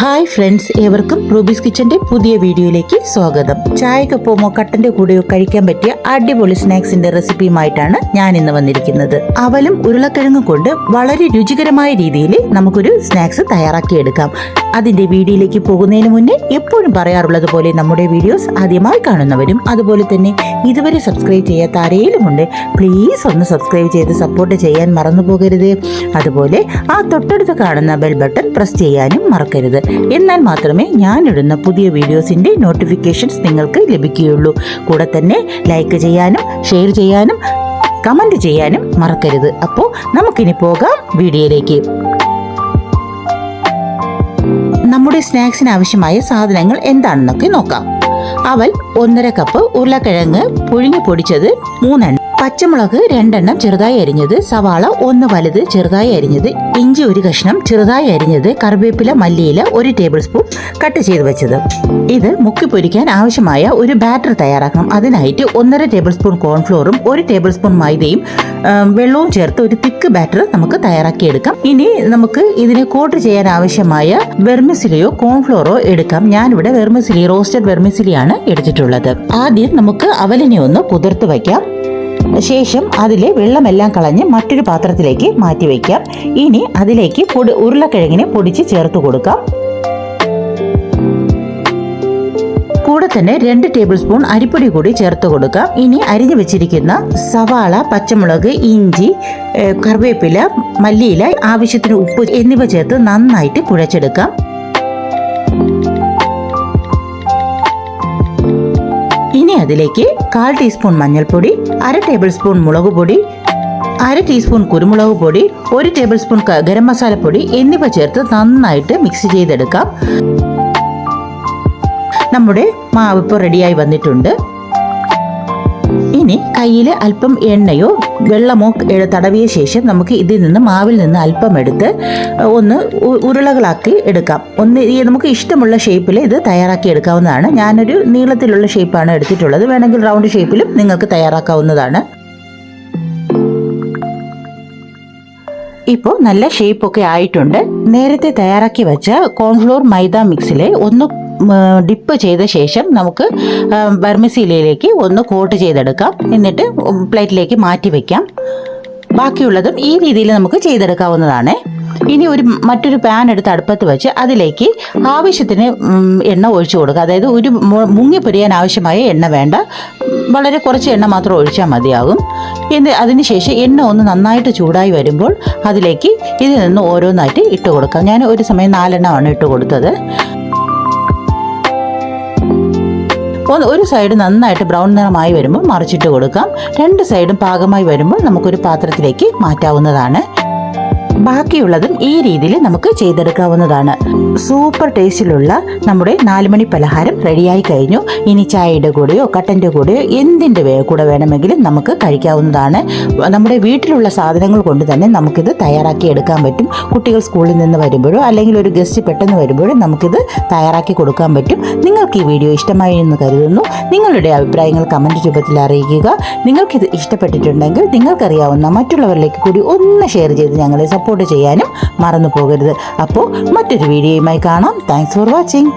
Hi friends ഏവർക്കും Ruby's കിച്ചന്റെ പുതിയ വീഡിയോയിലേക്ക് സ്വാഗതം. ചായക്കൊപ്പമോ കട്ടന്റെ കൂടെയോ കഴിക്കാൻ പറ്റിയ അടിപൊളി സ്നാക്സിന്റെ റെസിപ്പിയുമായിട്ടാണ് ഞാൻ ഇന്ന് വന്നിരിക്കുന്നത്. അവലും ഉരുളക്കിഴങ്ങും കൊണ്ട് വളരെ രുചികരമായ രീതിയിൽ നമുക്കൊരു സ്നാക്സ് തയ്യാറാക്കിയെടുക്കാം. അതിന്റെ വീഡിയോയിലേക്ക് പോകുന്നതിന് മുന്നേ എപ്പോഴും പറയാറുള്ളത് പോലെ നമ്മുടെ വീഡിയോസ് ആദ്യമായി കാണുന്നവരും അതുപോലെ തന്നെ ഇതുവരെ സബ്സ്ക്രൈബ് ചെയ്യാത്ത ആരെങ്കിലുമുണ്ട് പ്ലീസ് ഒന്ന് സബ്സ്ക്രൈബ് ചെയ്ത് സപ്പോർട്ട് ചെയ്യാൻ മറന്നു പോകരുത് അതുപോലെ ആ തൊട്ടടുത്ത് കാണുന്ന ബെൽ ബട്ടൺ പ്രസ് ചെയ്യാനും മറക്കരുത്. എന്നാൽ മാത്രമേ ഞാനിടുന്ന പുതിയ വീഡിയോസിന്റെ നോട്ടിഫിക്കേഷൻസ് നിങ്ങൾക്ക് ലഭിക്കുകയുള്ളൂ. കൂടെ തന്നെ ലൈക്ക് ചെയ്യാനും ഷെയർ ചെയ്യാനും കമന്റ് ചെയ്യാനും മറക്കരുത്. അപ്പോൾ നമുക്കിനി പോകാം വീഡിയോയിലേക്ക്. നമ്മുടെ സ്നാക്സിന് ആവശ്യമായ സാധനങ്ങൾ എന്താണെന്നൊക്കെ നോക്കാം. അവൽ ഒന്നര കപ്പ് ഉരുളക്കിഴങ്ങ് പുഴുങ്ങി പൊടിച്ചത് മൂന്നെണ്ണം. പച്ചമുളക് രണ്ടെണ്ണം ചെറുതായി അരിഞ്ഞത് സവാള ഒന്ന് വലുത് ചെറുതായി അരിഞ്ഞത് ഇഞ്ചി ഒരു കഷ്ണം ചെറുതായി അരിഞ്ഞത് കറിവേപ്പില മല്ലിയില ഒരു ടേബിൾ സ്പൂൺ കട്ട് ചെയ്ത് വെച്ചത്. ഇത് മുക്കി പൊരിക്കാൻ ആവശ്യമായ ഒരു ബാറ്റർ തയ്യാറാക്കണം. അതിനായിട്ട് ഒന്നര ടേബിൾ സ്പൂൺ കോൺഫ്ലോറും ഒരു ടേബിൾ സ്പൂൺ മൈദയും വെള്ളവും ചേർത്ത് ഒരു തിക്ക് ബാറ്റർ നമുക്ക് തയ്യാറാക്കിയെടുക്കാം ഇനി നമുക്ക് ഇതിനെ കോട്ട് ചെയ്യാൻ ആവശ്യമായ വെർമിസിലിയോ കോൺഫ്ലോറോ എടുക്കാം. ഞാനിവിടെ വെർമിസിലി റോസ്റ്റഡ് വെർമിസിലിയാണ് എടുത്തിട്ടുള്ളത്. ആദ്യം നമുക്ക് അവലിനെ ഒന്ന് കുതിർത്ത് വയ്ക്കാം. ശേഷം അതിലെ വെള്ളമെല്ലാം കളഞ്ഞ് മറ്റൊരു പാത്രത്തിലേക്ക് മാറ്റി വയ്ക്കാം. ഇനി അതിലേക്ക് പൊടി ഉരുളക്കിഴങ്ങിനെ പൊടിച്ച് ചേർത്ത് കൊടുക്കാം. കൂടെ തന്നെ രണ്ട് ടേബിൾ സ്പൂൺ അരിപ്പൊടി കൂടി ചേർത്ത് കൊടുക്കാം. ഇനി അരിഞ്ഞു വെച്ചിരിക്കുന്ന സവാള പച്ചമുളക് ഇഞ്ചി കറിവേപ്പില മല്ലിയില ആവശ്യത്തിന് ഉപ്പ് എന്നിവ ചേർത്ത് നന്നായിട്ട് കുഴച്ചെടുക്കാം. ഇനി അതിലേക്ക് കാൽ ടീസ്പൂൺ മഞ്ഞൾപ്പൊടി അര ടേബിൾ സ്പൂൺ മുളക് പൊടി അര ടീസ്പൂൺ കുരുമുളക് പൊടി ഒരു ടേബിൾ സ്പൂൺ ഗരം മസാലപ്പൊടി എന്നിവ ചേർത്ത് നന്നായിട്ട് മിക്സ് ചെയ്തെടുക്കാം. നമ്മുടെ മാവ് ഇപ്പോൾ റെഡിയായി വന്നിട്ടുണ്ട്. കയ്യിൽ അല്പം എണ്ണയോ വെള്ളമോ തടവിയ ശേഷം നമുക്ക് ഇതിൽ നിന്ന് മാവിൽ നിന്ന് അല്പം എടുത്ത് ഒന്ന് ഉരുളകളാക്കി എടുക്കാം. ഒന്ന് നമുക്ക് ഇഷ്ടമുള്ള ഷേപ്പിൽ ഇത് തയ്യാറാക്കി എടുക്കാവുന്നതാണ്. ഞാനൊരു നീളത്തിലുള്ള ഷേപ്പാണ് എടുത്തിട്ടുള്ളത്. വേണമെങ്കിൽ റൗണ്ട് ഷേപ്പിലും നിങ്ങൾക്ക് തയ്യാറാക്കാവുന്നതാണ്. ഇപ്പോൾ നല്ല ഷേപ്പൊക്കെ ആയിട്ടുണ്ട്. നേരത്തെ തയ്യാറാക്കി വെച്ച കോൺഫ്ലോർ മൈദ മിക്സിലെ ഒന്ന് ഡിപ്പ് ചെയ്ത ശേഷം നമുക്ക് ബർമിസീലയിലേക്ക് ഒന്ന് കോട്ട് ചെയ്തെടുക്കാം. എന്നിട്ട് പ്ലേറ്റിലേക്ക് മാറ്റി വയ്ക്കാം ബാക്കിയുള്ളതും ഈ രീതിയിൽ നമുക്ക് ചെയ്തെടുക്കാവുന്നതാണ്. ഇനി ഒരു മറ്റൊരു പാൻ എടുത്ത് അടുപ്പത്ത് വെച്ച് അതിലേക്ക് ആവശ്യത്തിന് എണ്ണ ഒഴിച്ചു കൊടുക്കുക. അതായത് ഒരു മുങ്ങി പൊരിയാൻ ആവശ്യമായ എണ്ണ വേണ്ട. വളരെ കുറച്ച് എണ്ണ മാത്രം ഒഴിച്ചാൽ മതിയാകും. എന്ന് അതിനുശേഷം എണ്ണ ഒന്ന് നന്നായിട്ട് ചൂടായി വരുമ്പോൾ അതിലേക്ക് ഇതിൽ നിന്ന് ഓരോന്നായിട്ട് ഇട്ട് കൊടുക്കാം. ഞാൻ ഒരു സമയം നാലെണ്ണമാണ് ഇട്ട് കൊടുത്തത്. ഒരു സൈഡ് നന്നായിട്ട് ബ്രൗൺ നിറമായി വരുമ്പോൾ മറിച്ചിട്ട് കൊടുക്കാം. രണ്ട് സൈഡും പാകമായി വരുമ്പോൾ നമുക്കൊരു പാത്രത്തിലേക്ക് മാറ്റാവുന്നതാണ്. ബാക്കിയുള്ളതും ഈ രീതിയിൽ നമുക്ക് ചെയ്തെടുക്കാവുന്നതാണ്. സൂപ്പർ ടേസ്റ്റിലുള്ള നമ്മുടെ നാലുമണി പലഹാരം റെഡിയായി കഴിഞ്ഞു. ഇനി ചായയുടെ കൂടെയോ കട്ടന്റെ കൂടെയോ എന്തിന്റെ കൂടെ വേണമെങ്കിലും നമുക്ക് കഴിക്കാവുന്നതാണ്. നമ്മുടെ വീട്ടിലുള്ള സാധനങ്ങൾ കൊണ്ട് തന്നെ നമുക്കിത് തയ്യാറാക്കി എടുക്കാൻ പറ്റും. കുട്ടികൾ സ്കൂളിൽ നിന്ന് വരുമ്പോഴോ അല്ലെങ്കിൽ ഒരു ഗസ്റ്റ് പെട്ടെന്ന് വരുമ്പോഴോ നമുക്കിത് തയ്യാറാക്കി കൊടുക്കാൻ പറ്റും. നിങ്ങൾക്ക് ഈ വീഡിയോ ഇഷ്ടമായി എന്ന് കരുതുന്നു. നിങ്ങളുടെ അഭിപ്രായങ്ങൾ കമന്റ് രൂപത്തിൽ അറിയിക്കുക. നിങ്ങൾക്കിത് ഇഷ്ടപ്പെട്ടിട്ടുണ്ടെങ്കിൽ നിങ്ങൾക്കറിയാവുന്ന മറ്റുള്ളവരിലേക്ക് കൂടി ഒന്ന് ഷെയർ ചെയ്ത് ഞങ്ങളെ സപ്പോർട്ട് ചെയ്യാനും മറന്നു പോകരുത് അപ്പോൾ മറ്റൊരു വീഡിയോയുമായി കാണാം. Thanks for watching